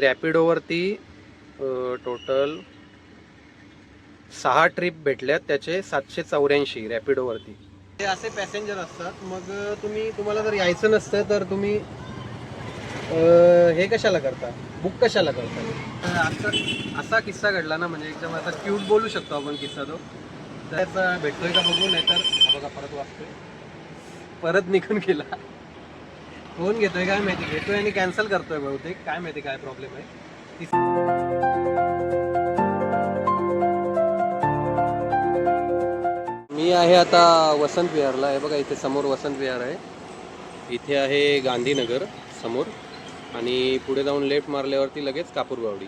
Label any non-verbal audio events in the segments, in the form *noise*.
रॅपिडोवरती total सहा trip भेटल्यात त्याचे सातशे चौऱ्याऐंशी रॅपिडोवरती ते असे पॅसेंजर असतात. मग तुम्ही तुम्हाला जर यायचं नसतं तर तुम्ही हे कशाला करता? बुक कशाला करता? असा असा किस्सा घडला ना म्हणजे एकदम असा क्यूट बोलू शकतो आपण किस्सा तो. त्याचा भेटतोय का बघू नाही तर बघा परत वाचतोय. परत निघून गेला. फोन घेतोय काय माहिती? घेतोय आणि कॅन्सल करतोय बहुतेक. काय माहिती काय प्रॉब्लेम आहे. मी आहे आता वसंत विहारला. आहे बघा इथे समोर वसंत विहार आहे. इथे आहे गांधीनगर समोर. आणि पुढे जाऊन लेफ्ट मारल्यावरती लगेच कापूरबावडी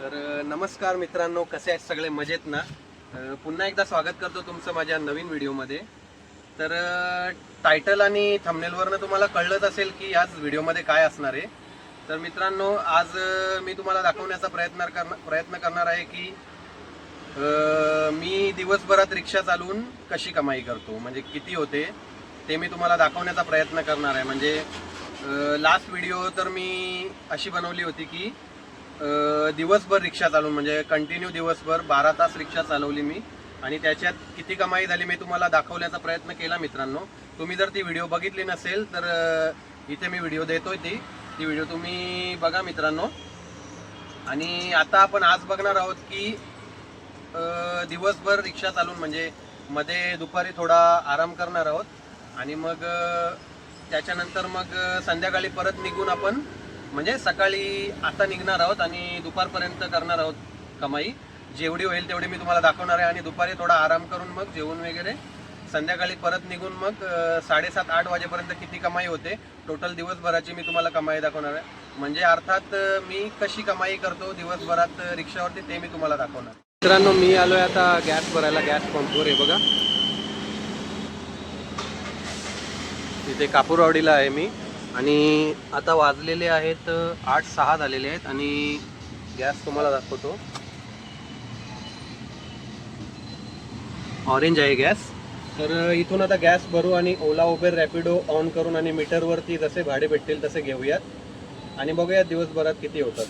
तर नमस्कार मित्रांनो. कसे आहेत सगळे? मजेत ना? पुन्हा एकदा स्वागत करतो तुमचं माझ्या नवीन व्हिडिओमध्ये तर टायटल आणि थंबनेलवरनं तुम्हाला कळलंच असेल की याच व्हिडिओमध्ये काय असणार आहे. तर मित्रांनो आज मी तुम्हाला दाखवण्याचा प्रयत्न करणार प्रयत्न करणार आहे की मी दिवसभरात रिक्षा चालवून कशी कमाई करतो? म्हणजे किती होते? ते मी तुम्हाला दाखवण्याचा प्रयत्न करणार आहे. म्हणजे लास्ट व्हिडिओ तर मी अशी बनवली होती की दिवसभर रिक्षा चालवून म्हणजे कंटिन्यू दिवसभर बारा तास रिक्षा चालवली मी. आणि त्याच्यात किती कमाई झाली मी तुम्हाला दाखवण्याचा प्रयत्न केला मित्रांनो. तुम्ही जर ती व्हिडिओ बघितली नसेल तर इथे मी व्हिडिओ देतोय ती. ती व्हिडिओ तुम्ही बघा मित्रांनो. आणि आता आपण आज बघणार आहोत की दिवसभर रिक्षा चालून म्हणजे मध्ये दुपारी थोडा आराम करणार आहोत. आणि मग त्याच्यानंतर मग संध्याकाळी परत निघून आपण म्हणजे सकाळी आता निघणार आहोत आणि दुपारपर्यंत करणार आहोत कमाई. जेवढी होईल तेवढी मी तुम्हाला दाखवणार आहे. आणि दुपारी थोडा आराम करून मग जेवण वगैरे. संध्याकाळी परत निघून मग साडेसात आठ वाजेपर्यंत किती कमाई होते टोटल दिवसभराची मी तुम्हाला कमाई दाखवणार आहे. म्हणजे अर्थात मी कशी कमाई करतो दिवसभरात रिक्षावरती ते मी तुम्हाला दाखवणार. मित्रांनो मी आलो आहे आता गॅस भरायला. गॅस पंपवर आहे बघा. इथे कापूरवाडीला आहे मी. आणि आता वाजलेले आहेत आठ सहा झालेले आहेत. आणि गॅस तुम्हाला दाखवतो. ऑरेंज आहे गॅस. तर इथून आता गॅस भरू आणि ओला उबेर रॅपिडो ऑन करून आणि मीटरवरती जसे भाडे भेटतील तसे घेऊयात. आणि बघूयात दिवसभरात किती होतात.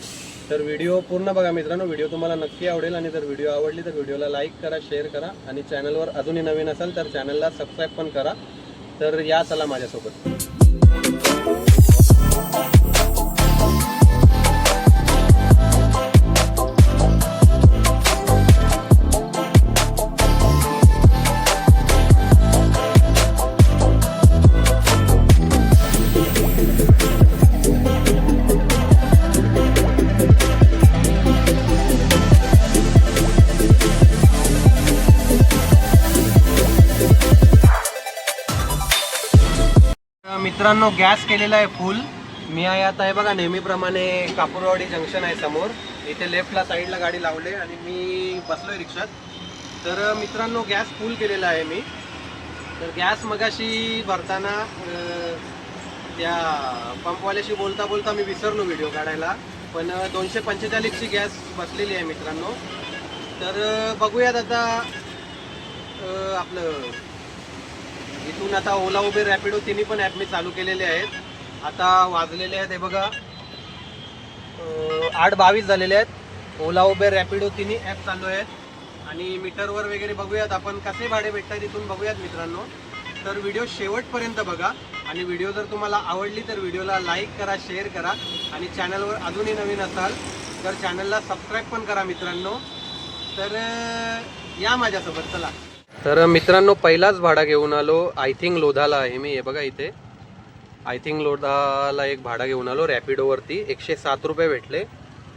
तर व्हिडिओ पूर्ण बघा मित्रांनो. व्हिडिओ तुम्हाला नक्की आवडेल आणि जर व्हिडिओ आवडली तर व्हिडिओला लाईक करा शेअर करा आणि चॅनलवर अजूनही नवीन असाल तर चॅनलला सबस्क्राईब पण करा. तर या चला माझ्यासोबत. मित्रांनो गॅस केलेला आहे फुल. मी आहे आता आहे बघा नेहमीप्रमाणे कापूरवाडी जंक्शन आहे समोर. इथे लेफ्टला साईडला गाडी लावले आणि मी बसलोय रिक्षात. तर मित्रांनो गॅस फुल केलेला आहे मी. तर गॅस मगाशी भरताना त्या पंपवाल्याशी बोलता बोलता मी विसरलो व्हिडिओ काढायला. पण दोनशे पंचेचाळीसची गॅस बसलेली आहे मित्रांनो. तर बघूयात आता आपलं इथून आता ओला उबेर रॅपिडो तिन्ही पण ॲप मी चालू केलेले आहेत. आता वाजलेले आहेत हे बघा. आठ बावीस झालेले आहेत. ओला उबेर रॅपिडो तिन्ही ॲप चालू आहेत. आणि मीटरवर वगैरे बघूयात. आपण कसे भाडे भेटतात इथून बघूयात मित्रांनो. तर व्हिडिओ शेवटपर्यंत बघा. आणि व्हिडिओ जर तुम्हाला आवडली तर व्हिडिओला लाईक करा शेअर करा. आणि चॅनलवर अजूनही नवीन असाल तर चॅनलला सबस्क्राईब पण करा मित्रांनो. तर या माझ्यासोबत. चला. तर मित्रांनो पहिलाच भाडा घेऊन आलो. आय थिंक लोधाला आहे मी. हे बघा इथे. आय थिंक लोधाला एक भाडा घेऊन आलो रॅपिडोवरती. एकशे सात रुपये भेटले.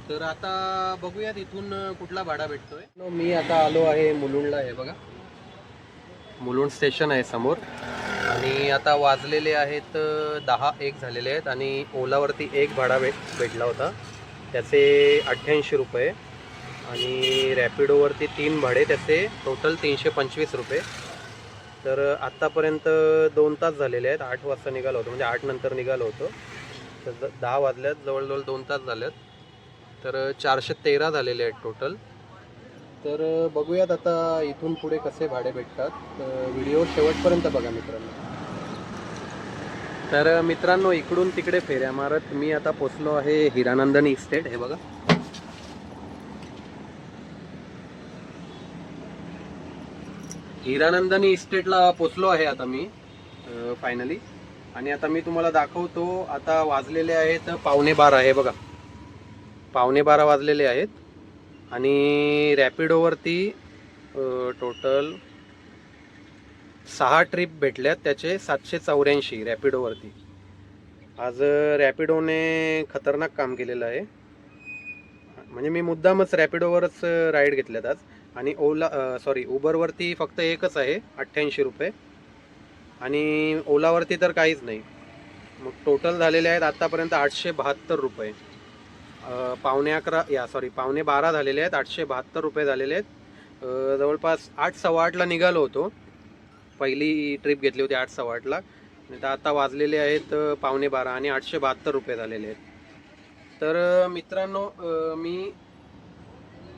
तर आता बघूयात इथून कुठला भाडा भेटतोय. मी आता आलो आहे मुलुंडला. आहे बघा. मुलुंड स्टेशन आहे समोर. आणि आता वाजलेले आहेत दहा एक झालेले आहेत. आणि ओलावरती एक भाडा भेट भेटला होता. त्याचे अठ्ठ्याऐंशी रुपये. आणि रॅपिडोवरती तीन भाडे त्याचे टोटल तीनशे पंचवीस रुपये. तर आत्तापर्यंत दोन तास झालेले आहेत. आठ वाजता निघालो होतो म्हणजे आठ नंतर निघालो होतो. तर दहा वाजल्यात जवळजवळ दोन तास झाल्यात तर चारशे तेरा झालेले आहेत टोटल तर बघूयात आता इथून पुढे कसे भाडे भेटतात. व्हिडिओ शेवटपर्यंत बघा मित्रांनो. तर मित्रांनो इकडून तिकडे फेऱ्या मारत मी आता पोचलो आहे हिरानंदन इस्टेट हे बघा. हिरानंदनी इस्टेटला पोचलो आहे आता मी फायनली आणि आता मी तुम्हाला दाखवतो आता वाजलेले आहेत पावणे बारा आहे बघा. पावणे बारा वाजलेले आहेत. आणि रॅपिडोवरती टोटल सहा ट्रिप भेटल्यात त्याचे सातशे चौऱ्याऐंशी रॅपिडोवरती आज रॅपिडोने खतरनाक काम केलेलं आहे. म्हणजे मी मुद्दामच रॅपिडोवरच राईड घेतल्यात आज. आणि ओला सॉरी उबरवरती फक्त एकच आहे अठ्ठ्याऐंशी रुपये. आणि ओलावरती तर काहीच नाही. मग टोटल झालेले आहेत आत्तापर्यंत आठशे बहात्तर रुपये. पावणे अकरा या सॉरी पावणे बारा झालेले आहेत आठशे बहात्तर रुपये झालेले आहेत. जवळपास आठ सव्वा आठला निघालो होतो. पहिली ट्रिप घेतली होती आठ सव्वा आठला. तर आता वाजलेले आहेत पावणे बारा आणि आठशे बहात्तर रुपये झालेले आहेत. तर मित्रांनो मी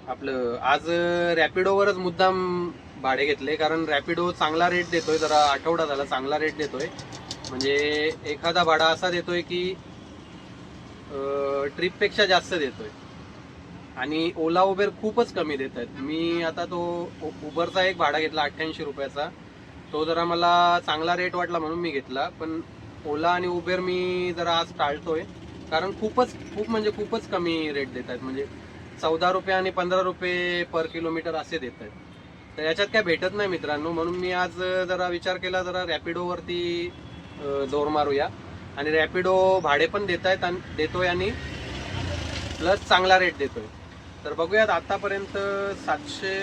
आपलं आज रॅपिडोवरच मुद्दाम भाडे घेतले कारण रॅपिडो चांगला रेट देतोय जरा आठवडा झाला चांगला रेट देतोय. म्हणजे एखादा भाडा असा देतोय की ट्रिपपेक्षा जास्त देतोय. आणि ओला उबेर खूपच कमी देत आहेत मी आता तो उबरचा एक भाडा घेतला अठ्ठ्याऐंशी रुपयाचा. तो जरा मला चांगला रेट वाटला म्हणून मी घेतला. पण ओला आणि उबेर मी जरा आज टाळतोय. कारण खूपच खूप म्हणजे खूपच कमी रेट देत आहेत म्हणजे चौदा रुपये आणि पंधरा रुपये पर किलोमीटर असे देत आहेत तर याच्यात काय भेटत नाही मित्रांनो म्हणून मी आज जरा विचार केला जरा रॅपिडोवरती जोर मारूया. आणि रॅपिडो भाडे पण देत आहेत आणि देतोय आणि प्लस चांगला रेट देतोय. तर बघूयात आतापर्यंत सातशे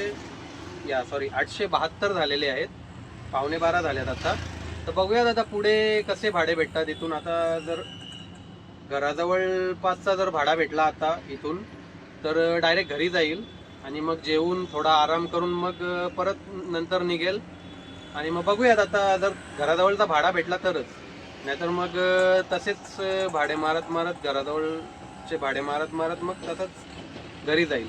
या सॉरी आठशे बहात्तर झालेले आहेत. पावणे बारा झाल्यात आता. तर बघूयात आता पुढे कसे भाडे भेटतात इथून. आता जर घराजवळपासचा जर भाडा भेटला आता इथून तर डायरेक्ट घरी जाईल आणि मग जेवून थोडा आराम करून मग परत नंतर निघेल. आणि मग बघूयात आता जर घराजवळचा भाडा भेटला तरच. नाहीतर मग तसेच भाडे मारत मारत घराजवळचे भाडे मारत मारत मग तसंच घरी जाईल.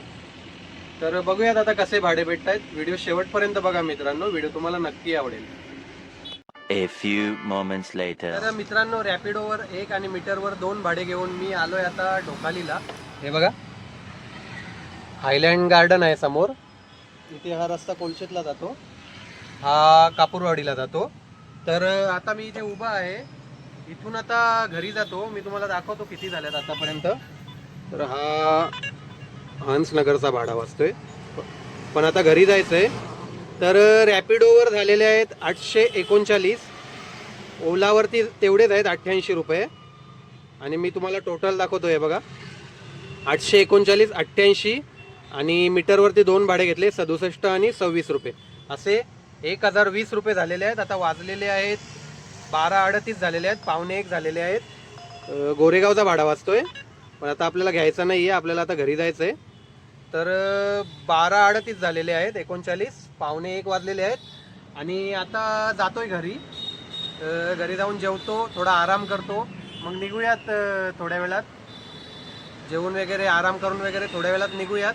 तर बघूयात आता कसे भाडे भेटत आहेत व्हिडिओ शेवटपर्यंत बघा मित्रांनो. व्हिडिओ तुम्हाला नक्की आवडेल. A few moments later. तर मित्रांनो रॅपिडोवर एक आणि मीटरवर दोन भाडे घेऊन मी आलोय आता ढोकालीला. हे बघा. हायलँड गार्डन आहे समोर. इथे हा रस्ता कोलशेतला जातो. हा कापूरवाडीला जातो. तर आता मी इथे उभा आहे. इथून आता घरी जातो. मी तुम्हाला दाखवतो किती झाल्यात आतापर्यंत. तर हा हंसनगरचा भाडा वाजतोय पण आता घरी जायचंय. तर रॅपिडोवर झालेले आहेत आठशे एकोणचाळीस. ओलावरती तेवढेच आहेत अठ्ठ्याऐंशी रुपये. आणि मी तुम्हाला टोटल दाखवतो आहे बघा. आठशे एकोणचाळीस अठ्ठ्याऐंशी आणि मीटरवरती दोन भाडे घेतले सदुसष्ट आणि सव्वीस रुपये. असे एक हजार वीस रुपये झालेले आहेत. आता वाजलेले आहेत बारा अडतीस झालेले आहेत पावणे एक झालेले आहेत. गोरेगावचा भाडा वाजतोय पण आता आपल्याला घ्यायचा नाही आहे आपल्याला आता घरी जायचं आहे तर बारा अडतीस झालेले आहेत एकोणचाळीस पावणे एक वाजलेले आहेत. आणि आता जातोय घरी. घरी जाऊन जेवतो थोडा आराम करतो. मग निघूयात थोड्या वेळात. जेवण वगैरे आराम करून वगैरे थोड्या वेळात निघूयात.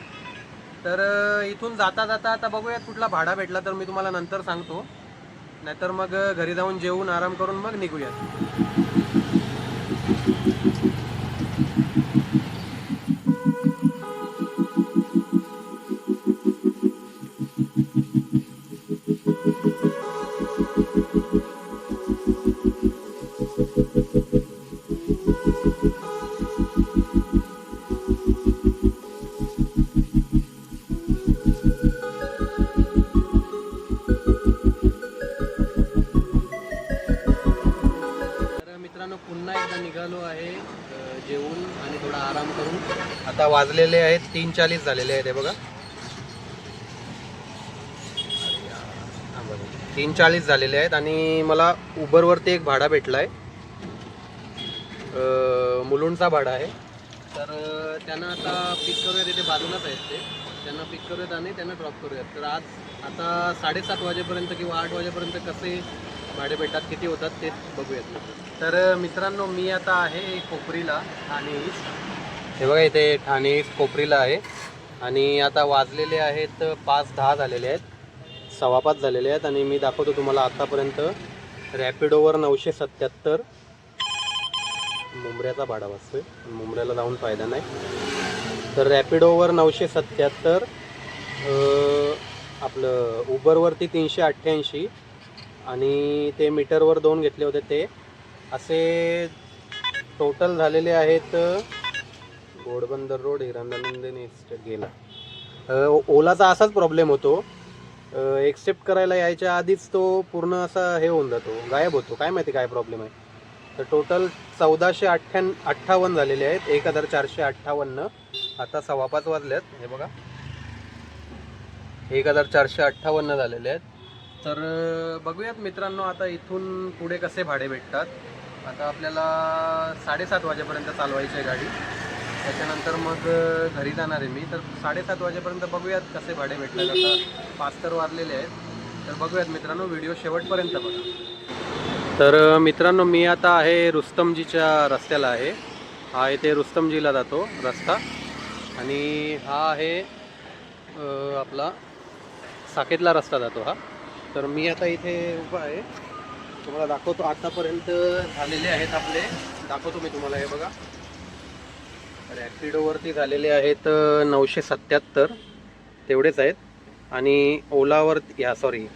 तर इथून जाता जाता आता बघूयात कुठला भाडा भेटला तर मी तुम्हाला नंतर सांगतो. नाहीतर मग घरी जाऊन जेवून आराम करून मग निघूयात. करून आता वाजलेले आहेत तीन चाळीस झालेले आहेत हे बघा. तीन चाळीस झालेले आहेत आणि मला उबरवरती एक भाडा भेटला आहे मुलुंडचा भाडा आहे. तर त्यांना आता पिक करूयात इथे बाजूलाच आहेत ते. त्यांना पिक करूयात आणि त्यांना ड्रॉप करूयात. तर आज आता साडेसात वाजेपर्यंत किंवा आठ वाजेपर्यंत कसे भाडे भेटतात किती होतात ते बघूयात. तर मित्रांनो मी आता आहे कोपरीला आणि हे बघा इथे ठाणे कोपरीला आहे. आणि आता वाजलेले आहेत पाच दहा झालेले आहेत. सव्वा पाच झालेले आहेत. आणि मी दाखवतो तुम्हाला आतापर्यंत. रॅपिडोवर नऊशे सत्याहत्तर. मुंबऱ्याचा भाडा वाचतोय. मुंबऱ्याला जाऊन फायदा नाही. तर रॅपिडोवर नऊशे सत्याहत्तर आपलं उबरवरती तीनशे अठ्ठ्याऐंशी. आणि ते मीटरवर दोन घेतले होते ते. असे टोटल झालेले आहेत घोडबंदर रोड हिरानंदिनी इस्टेट गेला. ओलाचा असाच प्रॉब्लेम होतो. एक्सेप्ट करायला यायच्या आधीच तो पूर्ण असा हे होऊन जातो गायब होतो. काय माहिती काय प्रॉब्लेम आहे? तर टोटल चौदाशे अठ्ठ्या अठ्ठावन्न झालेले आहेत. एक हजार चारशे अठ्ठावन्न. आता सव्वा पाच वाजल्यात हे बघा. एक हजार चारशे अठ्ठावन्न झालेले आहेत. तर बघूयात मित्रांनो आता इथून पुढे कसे भाडे भेटतात. आता आपल्याला साडेसात वाजेपर्यंत चालवायची आहे गाडी. त्याच्यानंतर मग घरी जाणार आहे मी. तर साडेसात वाजेपर्यंत बघूयात कसे भाडे भेटले आता पाच तर वाजलेले आहेत. तर बघूयात मित्रांनो व्हिडिओ शेवटपर्यंत बघा. तर मित्रांनो मी आता आहे रुस्तमजीच्या रस्त्याला आहे. हा इथे रुस्तमजीला जातो रस्ता. आणि हा आहे आपला साकेतला रस्ता जातो हा. तर मी आता इथे उभा आहे. तुम्हाला दाखवतो आतापर्यंत झालेले आहेत आपले. दाखवतो मी तुम्हाला हे बघा. रॅपिडोवरती झालेले आहेत नऊशे सत्याहत्तर. तेवढेच आहेत. आणि ओलावरती या सॉरी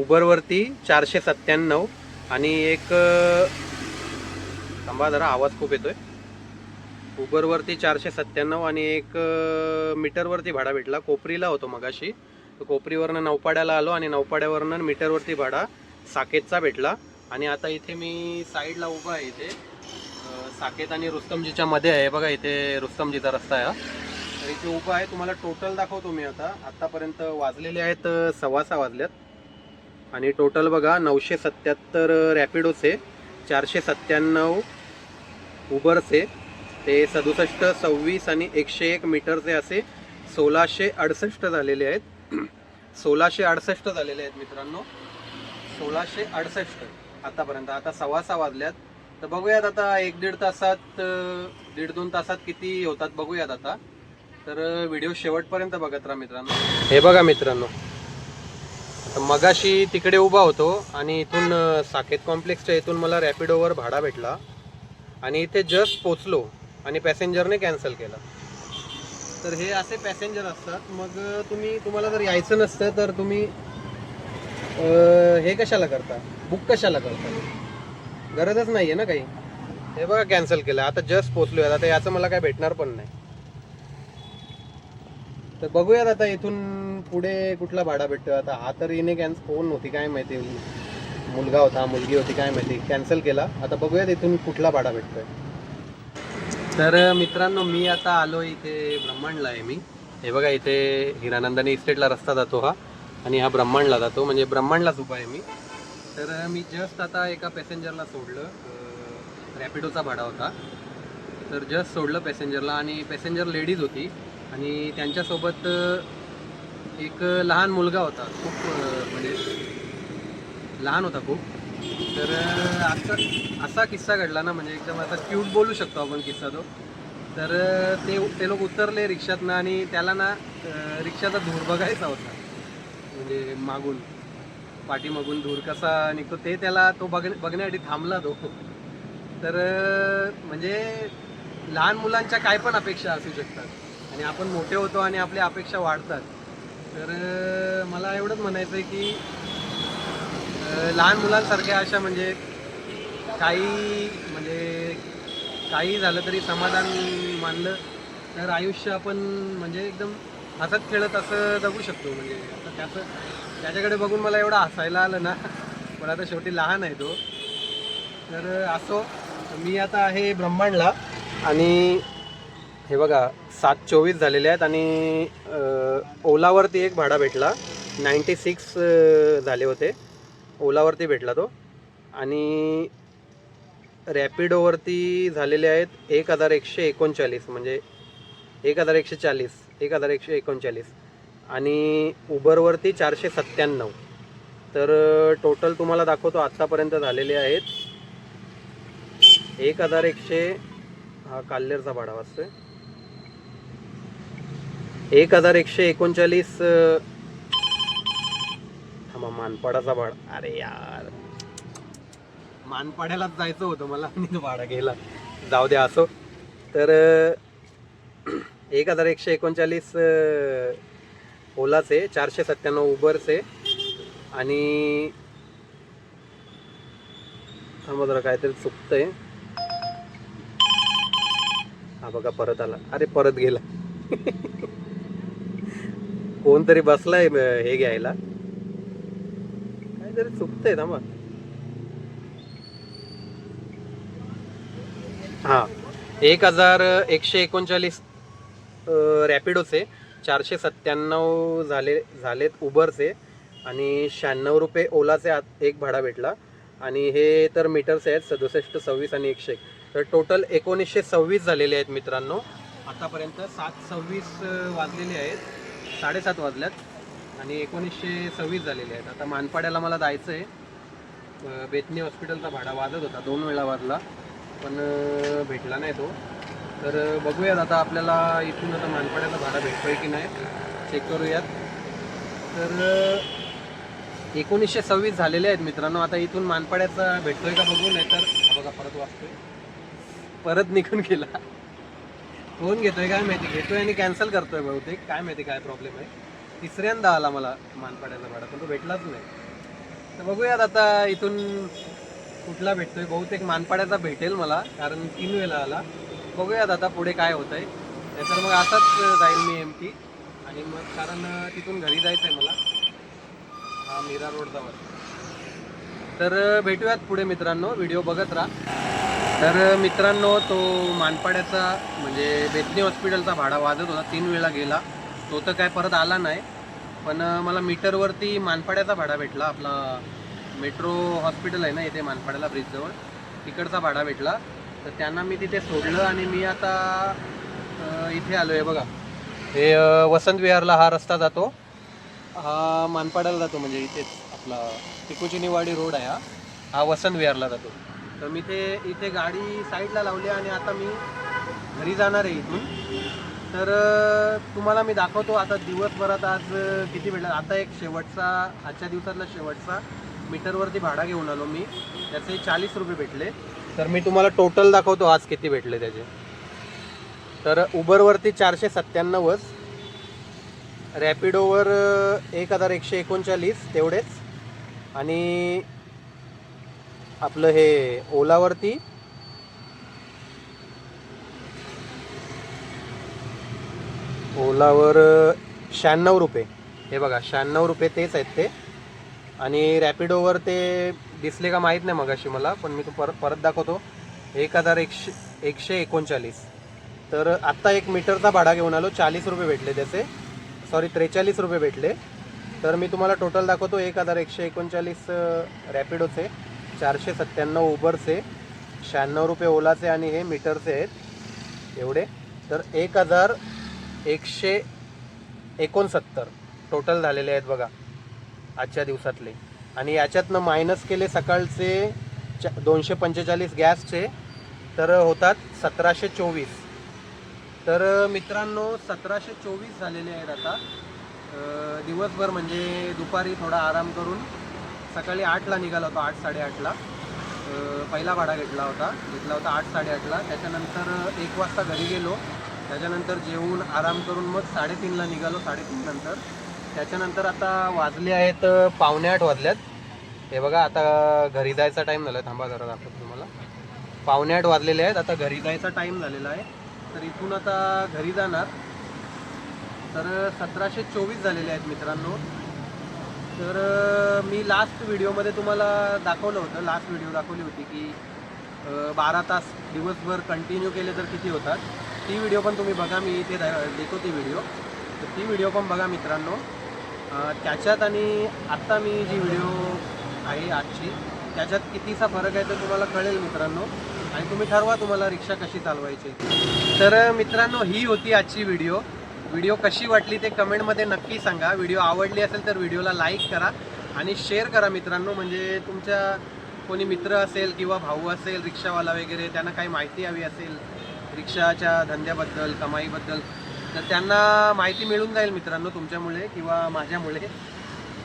उबरवरती चारशे सत्त्याण्णव. आणि एक थांबा जरा आवाज खूप येतोय. उबरवरती चारशे सत्त्याण्णव आणि एक मीटरवरती भाडा भेटला. कोपरीला होतो मगाशी. कोपरीवरनं नौपाड्याला आलो आणि नौपाड्यावरनं मीटरवरती भाडा साकेतचा भेटला. आणि आता इथे मी साईडला उभा आहे इथे. साकेत आणि रुस्तमजीच्या मध्ये आहे. बघा इथे रुस्तमजीचा रस्ता आहे हा. तर इथे उभा आहे. तुम्हाला टोटल दाखवतो मी आता. आतापर्यंत वाजलेले आहेत सव्वा सहा वाजल्यात आणि टोटल बघा नऊशे सत्याहत्तर रॅपिडोचे चारशे सत्त्याण्णव उबरचे ते सदुसष्ट सव्वीस आणि एकशे एक मीटरचे असे सोळाशे अडसष्ट झालेले आहेत. *clears throat* सोळाशे अडसष्ट झालेले आहेत मित्रांनो. सोळाशे अडसष्ट आतापर्यंत. आता सव्वा सहा वाजल्यात तर बघूयात आता एक दीड तासात दीड दोन तासात किती होतात बघूयात आता. तर व्हिडिओ शेवटपर्यंत बघत राहा मित्रांनो. हे बघा मित्रांनो. मगाशी तिकडे उभा होतो आणि इथून साकेत कॉम्प्लेक्सच्या इथून मला रॅपिडोवर भाडा भेटला. आणि इथे जस्ट पोचलो आणि पॅसेंजरने कॅन्सल केला. तर हे असे पॅसेंजर असतात. मग तुम्ही तुम्हाला जर यायचं नसतं तर तुम्ही हे कशाला करता? बुक कशाला करता? गरजच नाही आहे ना काही. हे बघा कॅन्सल केलं. आता जस्ट पोचलोय. आता याचं मला काय भेटणार पण नाही. तर बघूयात आता इथून पुढे कुठला भाडा भेटतो आता हा तर येणे कॅन्स फोन नव्हती काय माहिती. मुलगा होता मुलगी होती काय माहिती. कॅन्सल केला. आता बघूयात इथून कुठला भाडा भेटतोय. तर मित्रांनो मी आता आलो इथे ब्रह्मांडला आहे मी. हे बघा इथे हिरानंदानी इस्टेटला रस्ता जातो हा. आणि हा ब्रह्मांडला जातो. म्हणजे ब्रह्मांडलाच उभा आहे मी. तर मी जस्ट आता एका पॅसेंजरला सोडलं. रॅपिडोचा भाडा होता. तर जस्ट सोडलं पॅसेंजरला आणि पॅसेंजर लेडीज होती. आणि त्यांच्यासोबत एक लहान मुलगा होता. खूप म्हणजे लहान होता खूप. तर असा असा किस्सा घडला ना म्हणजे एकदम असा क्यूट बोलू शकतो आपण किस्सा तो. तर ते ते लोक उतरले रिक्षातनं आणि त्याला ना रिक्षाचा धूर बघायचा होता. म्हणजे मागून. पाठीमागून धूर कसा निघतो ते त्याला तो बघ बघण्यासाठी थांबला तो. तर म्हणजे लहान मुलांच्या काय पण अपेक्षा असू शकतात. आणि आपण मोठे होतो आणि आपल्या अपेक्षा वाढतात. तर मला एवढंच म्हणायचं आहे की लहान मुलांसारख्या अशा म्हणजे काही म्हणजे काही झालं तरी समाधान मानलं तर आयुष्य आपण म्हणजे एकदम हसत खेळत असं जगू शकतो. म्हणजे आता त्याचं त्याच्याकडे बघून मला एवढं हसायला आलं ना पण आता शेवटी लहान आहे तो. तर असो मी आता आहे ब्रह्मांडला आणि हे बघा सात चोवीस झालेले आहेत आणि ओलावरती एक भाडा भेटला. नाईंटी सिक्स झाले होते. ओलावरती भेटला तो. आणि रॅपिडोवरती झालेले आहेत एक हजार एकशे एकोणचाळीस म्हणजे एक हजार एकशे चाळीस एक हजार एकशे एकोणचाळीस. आणि उबरवरती चारशे सत्त्याण्णव. तर टोटल तुम्हाला दाखवतो आत्तापर्यंत झालेले आहेत. एक हजार एकशे हा काल्लेरचा भाडा वाचतोय. एक हजार एकशे एकोणचाळीस थांबा मानपाडाचा भाडा. अरे यार. मानपाड्यालाच जायचं होतं मला आणि भाडा घ्यायला जाऊ द्या असो. तर एक हजार एकशे एकोणचाळीस ओलाचे चारशे सत्त्याण्णव उबरचे आणि थांबा जरा काहीतरी चुकतंय. हा बघा परत आला. अरे परत गेला. *laughs* कोणतरी बसलाय हे घ्यायला. काहीतरी चुकतंय थांबा. हा. एक हजार एकशे एकोणचाळीस रॅपिडोचे चारशे सत्त्याण्णव झाले झालेत उबरचे आणि शहाण्णव रुपये ओलाचे आत एक भाडा भेटला. आणि हे तर मीटर्स आहेत सदुसष्ट सव्वीस आणि एकशे एक. तर टोटल एकोणीसशे सव्वीस झालेले आहेत मित्रांनो. आतापर्यंत सात सव्वीस वाजलेले आहेत. साडेसात वाजल्यात आणि एकोणीसशे सव्वीस झालेले आहेत. आता मानपाड्याला मला जायचं आहे बेतनी हॉस्पिटलचा भाडा वाजत होता. दोन वेळा वाजला. पण भेटला नाही तो. तर बघूयात आता आपल्याला इथून आता मानपाड्याचा भाडा भेटतोय की नाही चेक करूयात. तर एकोणीसशे सव्वीस झालेले आहेत मित्रांनो आता इथून मानपाड्याचा भेटतोय का बघू नाही तर बघा परत वाचतोय. परत निघून गेला. फोन घेतोय काय माहिती घेतोय आणि कॅन्सल करतोय बहुतेक. काय माहिती काय प्रॉब्लेम आहे. तिसऱ्यांदा आला मला मानपाड्याचा भाडा पण तो भेटलाच नाही. तर बघूयात आता इथून कुठला भेटतोय. बहुतेक मानपाड्याचा भेटेल मला कारण तीन वेळा आला. बघूयात आता पुढे काय होत आहे नाहीतर मग असाच जाईल मी एम टी आणि मग कारण तिथून घरी जायचं आहे मला. हा मीरा रोडजवळ तर भेटूयात पुढे मित्रांनो. व्हिडिओ बघत राहा. तर मित्रांनो तो मानपाड्याचा म्हणजे बेतनी हॉस्पिटलचा भाडा वाजत होता. तीन वेळा गेला. तो तर काय परत आला नाही. पण मला मीटरवरती मानपाड्याचा भाडा भेटला. आपला मेट्रो हॉस्पिटल आहे ना इथे मानपाड्याला ब्रिजजवळ. तिकडचा भाडा भेटला. तर त्यांना मी तिथे सोडलं आणि मी आता इथे आलो आहे बघा. हे वसंत विहारला हा रस्ता जातो. हा मानपाड्याला जातो म्हणजे इथेच आपला टिकुचिनीवाडी रोड आहे हा. हा वसंत विहारला जातो. तर मी ते इथे गाडी साईडला लावली आणि आता मी घरी जाणार आहे इथून. तर तुम्हाला मी दाखवतो आता दिवसभरात आज किती भेटला आता एक शेवटचा आजच्या दिवसातला शेवटचा मीटरवरती भाडा घेऊन आलो मी. त्याचे चाळीस रुपये भेटले. तर मी तुम्हाला टोटल दाखवतो आज किती भेटले त्याचे. तर उबरवरती चारशे सत्त्याण्णवच रॅपिडोवर एक हजार एकशे एकोणचाळीस तेवढेच. आणि आपलं हे ओलावरती ओलावर शहाण्णव रुपये. हे बघा शहाण्णव रुपये तेच आहेत ते. आणि रॅपिडोवर ते दिसले का माहीत नाही मगाशी मला पण मी तो परत परत दाखवतो. एक हजार एकशे एकशे एकोणचाळीस. तर आत्ता एक मीटरचा भाडा घेऊन आलो चाळीस रुपये भेटले त्याचे. सॉरी त्रेचाळीस रुपये भेटले. तर मी तुम्हाला टोटल दाखवतो एक हजार एकशे एकोणचाळीस रॅपिडोचे चारशे सत्त्याण्णव उबरचे शहाण्णव रुपये ओलाचे आणि हे मीटरचे आहेत. एवढे. तर एक हजार एकशे एकोणसत्तर. टोटल झालेले आहेत बघा आजच्या दिवसातले. आणि याच्यातनं मायनस केले सकाळचे च दोनशे पंचेचाळीस गॅसचे तर होतात सतराशे चोवीस. तर मित्रांनो सतराशे चोवीस झालेले आहेत आता. दिवसभर म्हणजे दुपारी थोडा आराम करून सकाळी आठला निघाला होता आठ साडेआठला. पहिला भाडा घेतला होता घेतला होता आठ साडेआठला. त्याच्यानंतर एक वाजता घरी गेलो. त्याच्यानंतर जेवून आराम करून मग साडेतीनला निघालो साडेतीन नंतर. त्याच्यानंतर आता वाजले आहेत पावणे आठ वाजल्यात. हे बघा आता घरी जायचा टाईम झाला थांबा जरा दाखवतो तुम्हाला. पावणे आठ वाजलेले आहेत. आता घरी जायचा टाईम झालेला आहे. तर इथून आता घरी जाणार. तर सतराशे चोवीस झालेले आहेत मित्रांनो. तर मी लास्ट व्हिडिओमध्ये तुम्हाला दाखवलं होतं. लास्ट व्हिडिओ दाखवली होती की बारा तास दिवसभर कंटिन्यू केले तर किती होतात? ती व्हिडिओ पण तुम्ही बघा. मी इथे देतो ती व्हिडिओ तर ती व्हिडिओ पण बघा मित्रांनो. त्याच्यात आणि आत्ता मी जी व्हिडिओ आहे आजची त्याच्यात कितीचा फरक आहे तर तुम्हाला कळेल मित्रांनो. आणि तुम्ही ठरवा तुम्हाला रिक्षा कशी चालवायची. तर मित्रांनो ही होती आजची व्हिडिओ. व्हिडिओ कशी वाटली ते कमेंटमध्ये नक्की सांगा. व्हिडिओ आवडली असेल तर व्हिडिओला लाईक करा आणि शेअर करा मित्रांनो. म्हणजे तुमच्या कोणी मित्र असेल किंवा भाऊ असेल रिक्षावाला वगैरे त्यांना काही माहिती हवी असेल रिक्षाच्या धंद्याबद्दल कमाईबद्दल तर त्यांना माहिती मिळून जाईल मित्रांनो तुमच्यामुळे किंवा माझ्यामुळे.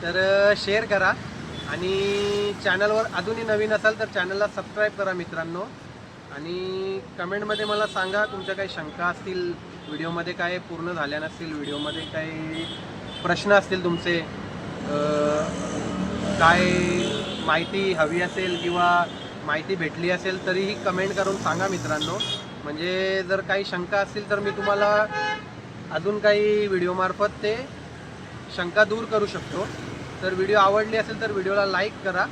तर शेअर करा आणि चॅनलवर अजूनही नवीन असाल तर चॅनलला सबस्क्राईब करा मित्रांनो. आणि कमेंटमध्ये मला सांगा तुमच्या काही शंका असतील व्हिडिओमध्ये काय पूर्ण झाल्या नसतील व्हिडिओमध्ये काही प्रश्न असतील तुमचे काय माहिती हवी असेल किंवा माहिती भेटली असेल तरीही कमेंट करून सांगा मित्रांनो. म्हणजे जर काही शंका असतील तर मी तुम्हाला अजून काही व्हिडिओमार्फत ते शंका दूर करू शकतो. तर व्हिडिओ आवडली असेल तर व्हिडिओला लाईक करा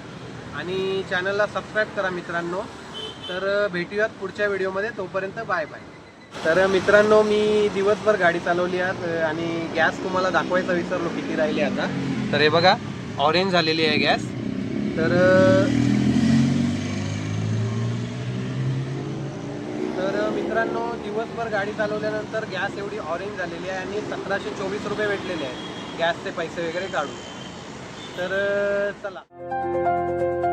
आणि चॅनलला सबस्क्राईब करा मित्रांनो. तर भेटूयात पुढच्या व्हिडिओमध्ये तोपर्यंत बाय बाय तर मित्रांनो मी दिवसभर गाडी चालवली आहात आणि गॅस तुम्हाला दाखवायचा विसरलो किती राहिले आता. तर हे बघा ऑरेंज झालेली आहे गॅस तर मित्रांनो दिवसभर गाडी चालवल्यानंतर गॅस एवढी ऑरेंज झालेली आहे आणि सतराशे चोवीस रुपये भेटलेले आहेत गॅसचे पैसे वगैरे काढून. तर चला.